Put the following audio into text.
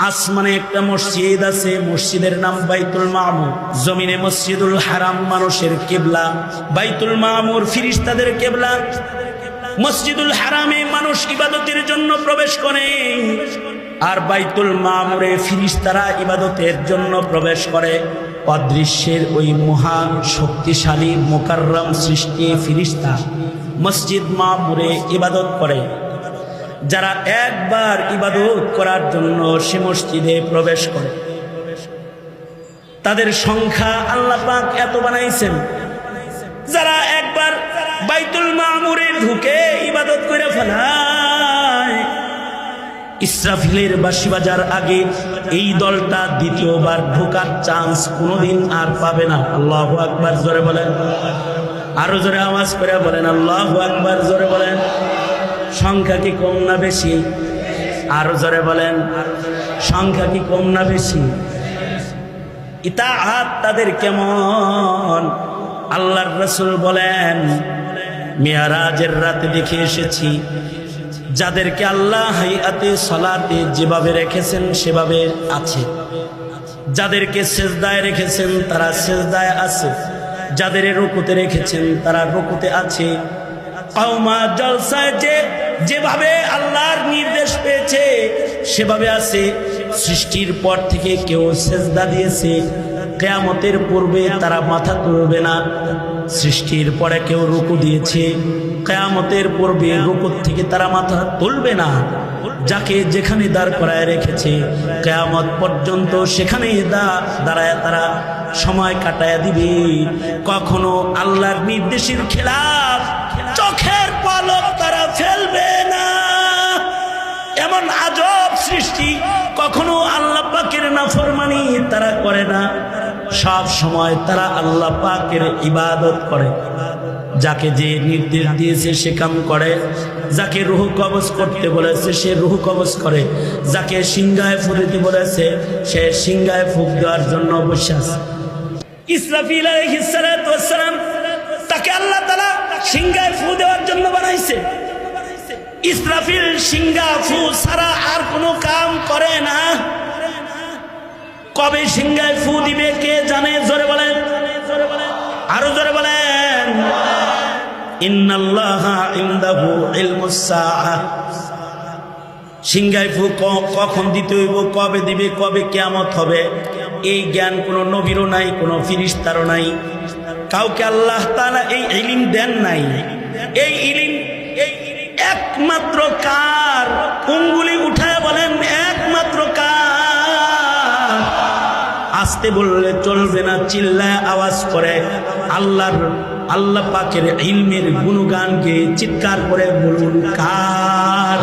আসমানে একটা মসজিদ আছে, মসজিদের নাম বাইতুল মামুর জমিনে মসজিদুল হারাম মানুষের কেবলা। বাইতুল মামুর ফিরিস্তাদের কেবলা। মসজিদুল হারামে মানুষ ইবাদতের জন্য প্রবেশ করে। আর বাইতুল মামুরে ফিরিস্তারা ইবাদতের জন্য প্রবেশ করে। অদৃশ্যের ওই মহা শক্তিশালী মোকাররম সৃষ্টি ফিরিস্তা। মসজিদ মামুরে ইবাদত করে। যারা একবার ইবাদত করার জন্য সে মসজিদে প্রবেশ করে। তাদের সংখ্যা আল্লাহ পাক এত বানাইছেন। যারা একবার বাইতুল মামুরে ঢুকে ইবাদত করে ফেলায়। ইসরাফিলের বাসি বাজার আগে এই দলটা দ্বিতীয়বার ঢোকার চান্স কোনোদিন আর পাবে না। আল্লাহ আকবার জোরে বলেন। আরও জোরে আওয়াজ করে বলেন, আল্লাহ আকবার জোরে বলেন। সংখ্যা কি কম না বেশি? আরও জোরে বলেন, সংখ্যা কি কম না বেশি? ইতাহাত তাদের কেমন? আল্লাহর রসুল বলেন, মেয়ারাজের রাতে দেখে এসেছি, যাদেরকে আল্লাহ হাইয়াতে সলাতে যেভাবে রেখেছেন সেভাবে আছে। যাদেরকে সেজদায় রেখেছেন তারা সেজদায় আছে। যাদের রুকুতে রেখেছেন তারা রুকুতে আছে। কওমা জলসায় যে যেভাবে আল্লাহর নির্দেশ পেয়েছে, সেভাবে আছে। সৃষ্টির পর থেকে কেউ সেজদা দিয়েছে। কেয়ামতের পূর্বে তারা মাথা তুলবে না। সৃষ্টির পরে কেউ রুকু দিয়েছে। কেয়ামতের পূর্বে রুকুর থেকে তারা মাথা তুলবে না। যাকে যেখানে দাঁড় করায় রেখেছে, কেয়ামত পর্যন্ত সেখানেই দাঁড়ায় তারা সময় কাটায় দিবে। কখনো আল্লাহর নির্দেশের খেলাফ চোখের পলক তারা ফেলবে না। এমন আজব সৃষ্টি কখনো আল্লাহ পাকের নাফরমানি তারা করে না। সব সময় তারা আল্লাহ পাকের ইবাদত করে। যাকে যে নির্দেশ দিয়েছে সে কাম করে, যাকে রুহু কবজ করতে বলেছে সে রুহু কবজ করে, যাকে সিংহায় ফুরিতে বলেছে সে সিংহায় ফুক দেওয়ার জন্য বসে আছে। ইসরাফিল তাকে আল্লাহ সিংহায় ফু দেওয়ার জন্য বানাইছে। ইসরাফিল সিংহা ফু ছাড়া আর কোনো কাম করে না। কবে সিংহায় ফু দিবে, কে জানে? জোরে বলেন। আরও জোরে বলেন। সাআহ। ফু কখন দিতে হইব, কবে দিবে, কবে কেয়ামত হবে, এই জ্ঞান কোনো নবীরও নাই, কোনো ফিরিস্তারও নাই। কাউকে আল্লাহ তাআলা এই ইলিম দেন নাই। এই ইলিম এই একমাত্র কার? উঙ্গুলি উঠায় বলেন, একমাত্র কার? আসতে বললে চলবে না, চিল্লায় আওয়াজ করে। আল্লাহর, আল্লাহ পাকের ইলমের গুণগানকে চিৎকার করে বলুন, কার?